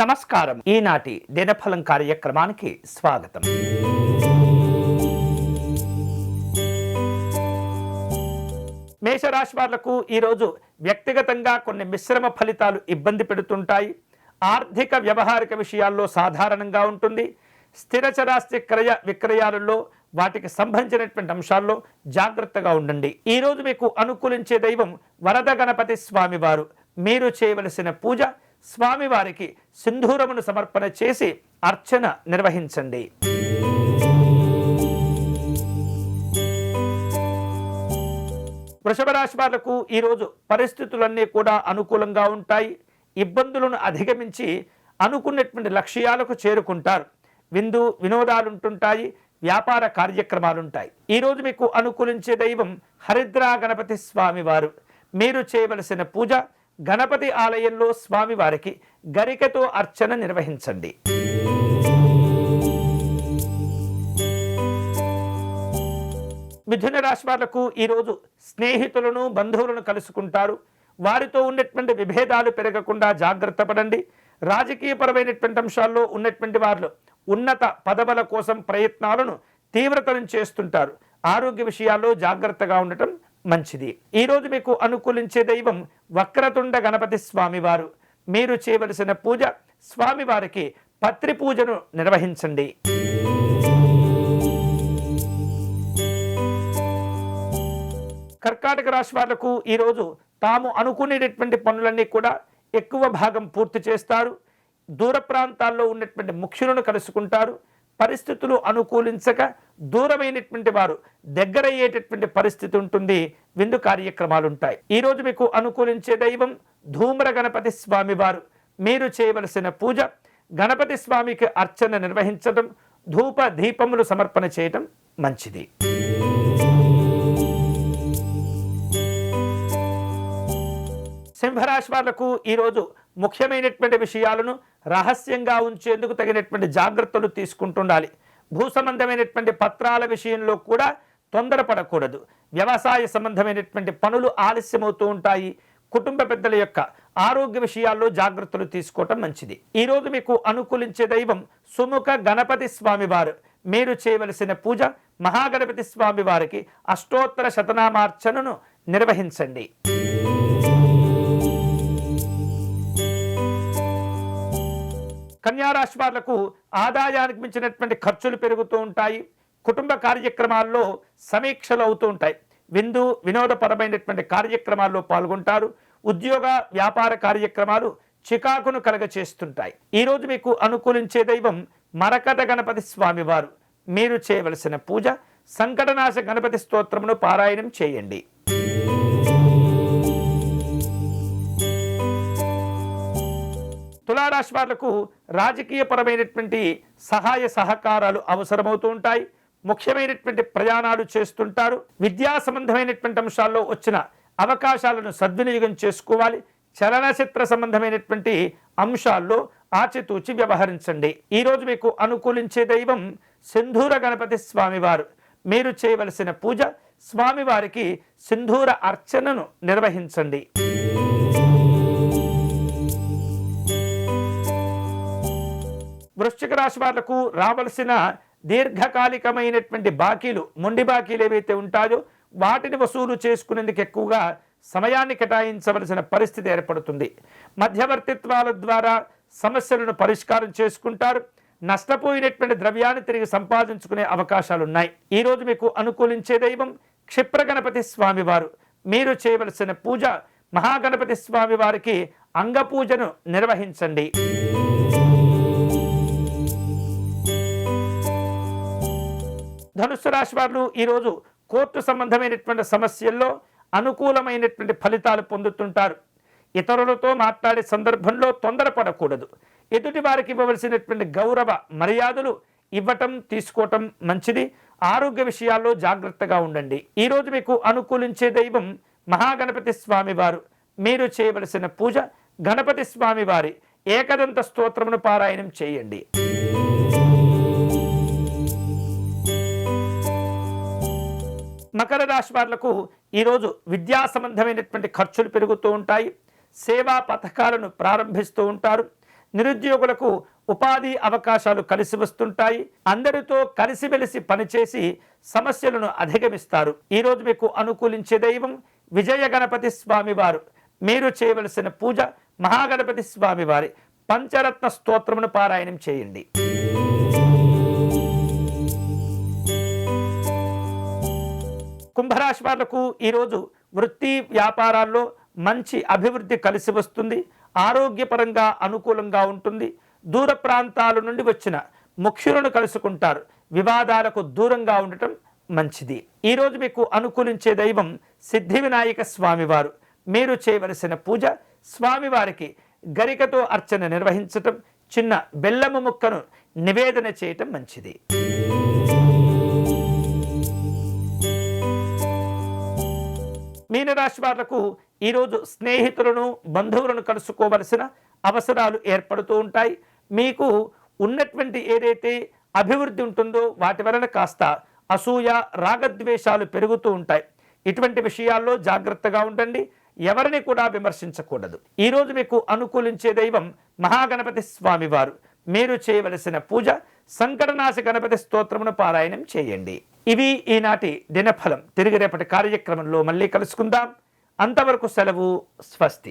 నమస్కారం. ఈనాటి దినఫలం కార్యక్రమానికి స్వాగతం. మేషరాశి వాళ్ళకు ఈరోజు వ్యక్తిగతంగా కొన్ని మిశ్రమ ఫలితాలు ఇబ్బంది పెడుతుంటాయి. ఆర్థిక వ్యవహారిక విషయాల్లో సాధారణంగా ఉంటుంది. స్థిరచరాస్తి క్రయ విక్రయాలలో వాటికి సంబంధించినటువంటి అంశాల్లో జాగ్రత్తగా ఉండండి. ఈరోజు మీకు అనుకూలించే దైవం వరద గణపతి స్వామివారు. మీరు చేయవలసిన పూజ స్వామివారికి సింధూరమును సమర్పణ చేసి అర్చన నిర్వహించండి. వృషభ రాశి వాళ్ళకు ఈరోజు పరిస్థితులన్నీ కూడా అనుకూలంగా ఉంటాయి. ఇబ్బందులను అధిగమించి అనుకున్నటువంటి లక్ష్యాలకు చేరుకుంటారు. విందు వినోదాలు ఉంటుంటాయి వ్యాపార కార్యక్రమాలు ఉంటాయి ఈరోజు మీకు అనుకూలించే దైవం హరిద్రా గణపతి స్వామివారు. మీరు చేయవలసిన పూజ గణపతి ఆలయంలో స్వామివారికి గరికతో అర్చన నిర్వహించండి. మిథున రాశి వాళ్ళకు ఈరోజు స్నేహితులను బంధువులను కలుసుకుంటారు. వారితో ఉన్నటువంటి విభేదాలు పెరగకుండా జాగ్రత్త పడండి. రాజకీయపరమైనటువంటి అంశాల్లో ఉన్నటువంటి వారు ఉన్నత పదవుల కోసం ప్రయత్నాలను తీవ్రతరం చేస్తుంటారు. ఆరోగ్య విషయాల్లో జాగ్రత్తగా ఉండటం మంచిది. ఈరోజు మీకు అనుకూలించే దైవం వక్రతుండ గణపతి స్వామివారు. మీరు చేయవలసిన పూజ స్వామివారికి పత్రి పూజను నిర్వహించండి. కర్కాటక రాశి వాళ్ళకు ఈరోజు తాము అనుకునేటటువంటి పనులన్నీ కూడా ఎక్కువ భాగం పూర్తి చేస్తారు. దూర ప్రాంతాల్లో ఉన్నటువంటి ముఖ్యులను కలుసుకుంటారు. పరిస్థితులు అనుకూలించక దూరమైనటువంటి వారు దగ్గరయ్యేటటువంటి పరిస్థితి ఉంటుంది. విందు కార్యక్రమాలు ఉంటాయి ఈరోజు మీకు అనుకూలించే దైవం ధూమ్ర గణపతి స్వామి వారు. మీరు చేయవలసిన పూజ గణపతి స్వామికి అర్చన నిర్వహించడం ధూప దీపములు సమర్పణ చేయటం మంచిది. సింహరాశి వాళ్ళకు ఈరోజు ముఖ్యమైనటువంటి విషయాలను రహస్యంగా ఉంచేందుకు తగినటువంటి జాగ్రత్తలు తీసుకుంటుండాలి. భూ సంబంధమైనటువంటి పత్రాల విషయంలో కూడా తొందరపడకూడదు. వ్యవసాయ సంబంధమైనటువంటి పనులు ఆలస్యమవుతూ ఉంటాయి. కుటుంబ పెద్దల యొక్క ఆరోగ్య విషయాల్లో జాగ్రత్తలు తీసుకోవటం మంచిది. ఈరోజు మీకు అనుకూలించే దైవం సుముఖ గణపతి స్వామివారు. మీరు చేయవలసిన పూజ మహాగణపతి స్వామి వారికి అష్టోత్తర శతనామార్చనను నిర్వహించండి. కన్యారాశి వాళ్ళకు ఆదాయానికి మించినటువంటి ఖర్చులు పెరుగుతూ ఉంటాయి. కుటుంబ కార్యక్రమాల్లో సమీక్షలు అవుతూ ఉంటాయి. విందు వినోదపరమైనటువంటి కార్యక్రమాల్లో పాల్గొంటారు. ఉద్యోగ వ్యాపార కార్యక్రమాలు చికాకును కలగచేస్తుంటాయి. ఈరోజు మీకు అనుకూలించే దైవం మరకట గణపతి స్వామివారు. మీరు చేయవలసిన పూజ సంకటనాశ గణపతి స్తోత్రమును పారాయణం చేయండి. తులారాశి వాళ్ళకు రాజకీయపరమైనటువంటి సహాయ సహకారాలు అవసరమవుతూ ఉంటాయి. ముఖ్యమైనటువంటి ప్రయాణాలు చేస్తుంటారు. విద్యా సంబంధమైనటువంటి అంశాల్లో వచ్చిన అవకాశాలను సద్వినియోగం చేసుకోవాలి. చలనచిత్ర సంబంధమైనటువంటి అంశాల్లో ఆచితూచి వ్యవహరించండి. ఈరోజు మీకు అనుకూలించే దైవం సింధూర గణపతి స్వామివారు. మీరు చేయవలసిన పూజ స్వామివారికి సింధూర అర్చనను నిర్వహించండి. వృశ్చిక రాశి వాళ్ళకు రావలసిన దీర్ఘకాలికమైనటువంటి బాకీలు మొండి బాకీలు ఏవైతే ఉంటాయో వాటిని వసూలు చేసుకునేందుకు ఎక్కువగా సమయాన్ని కేటాయించవలసిన పరిస్థితి ఏర్పడుతుంది. మధ్యవర్తిత్వాల ద్వారా సమస్యలను పరిష్కారం చేసుకుంటారు. నష్టపోయినటువంటి ద్రవ్యాన్ని తిరిగి సంపాదించుకునే అవకాశాలు ఉన్నాయి ఈరోజు మీకు అనుకూలించే దైవం క్షిప్రగణపతి స్వామివారు. మీరు చేయవలసిన పూజ మహాగణపతి స్వామివారికి అంగపూజను నిర్వహించండి. ధనుస్సు రాశి వారు ఈరోజు కోర్టు సంబంధమైనటువంటి సమస్యల్లో అనుకూలమైనటువంటి ఫలితాలు పొందుతుంటారు. ఇతరులతో మాట్లాడే సందర్భంలో తొందరపడకూడదు. ఎదుటి వారికి ఇవ్వవలసినటువంటి గౌరవ మర్యాదలు ఇవ్వటం తీసుకోవటం మంచిది. ఆరోగ్య విషయాల్లో జాగ్రత్తగా ఉండండి. ఈరోజు మీకు అనుకూలించే దైవం మహాగణపతి స్వామి వారు. మీరు చేయవలసిన పూజ గణపతి స్వామి వారి ఏకదంత స్తోత్రమును పారాయణం చేయండి. మకర రాశి వాళ్ళకు ఈరోజు విద్యా సంబంధమైనటువంటి ఖర్చులు పెరుగుతూ ఉంటాయి. సేవా పథకాలను ప్రారంభిస్తూ ఉంటారు. నిరుద్యోగులకు ఉపాధి అవకాశాలు కలిసి వస్తుంటాయి. అందరితో కలిసిమెలిసి పనిచేసి సమస్యలను అధిగమిస్తారు. ఈరోజు మీకు అనుకూలించే దైవం విజయ గణపతి స్వామివారు మీరు చేయవలసిన పూజ మహాగణపతి స్వామివారి పంచరత్న స్తోత్రమును పారాయణం చేయండి. కుంభరాశి వాళ్ళకు ఈరోజు వృత్తి వ్యాపారాల్లో మంచి అభివృద్ధి కలిసి వస్తుంది. ఆరోగ్యపరంగా అనుకూలంగా ఉంటుంది. దూర ప్రాంతాల నుండి వచ్చిన ముఖ్యులను కలుసుకుంటారు. వివాదాలకు దూరంగా ఉండటం మంచిది. ఈరోజు మీకు అనుకూలించే దైవం సిద్ధి వినాయక స్వామివారు. మీరు చేయవలసిన పూజ స్వామివారికి గరికతో అర్చన నిర్వహించటం చిన్న బెల్లము ముక్కను నివేదన చేయటం మంచిది. మీనరాశి వాళ్ళకు ఈరోజు స్నేహితులను బంధువులను కలుసుకోవలసిన అవసరాలు ఏర్పడుతూ ఉంటాయి. మీకు ఉన్నటువంటి ఏదైతే అభివృద్ధి ఉంటుందో వాటి వలన కాస్త అసూయ రాగద్వేషాలు పెరుగుతూ ఉంటాయి. ఇటువంటి విషయాల్లో జాగ్రత్తగా ఉండండి. ఎవరిని కూడా విమర్శించకూడదు. ఈరోజు మీకు అనుకూలించే దైవం మహాగణపతి స్వామివారు. మీరు చేయవలసిన పూజ సంకటనాశ గణపతి స్తోత్రమును పారాయణం చేయండి. ఇవి ఈనాటి దినఫలం. తిరిగి రేపటి కార్యక్రమంలో మళ్ళీ కలుసుకుందాం. అంతవరకు సెలవు స్వస్తి.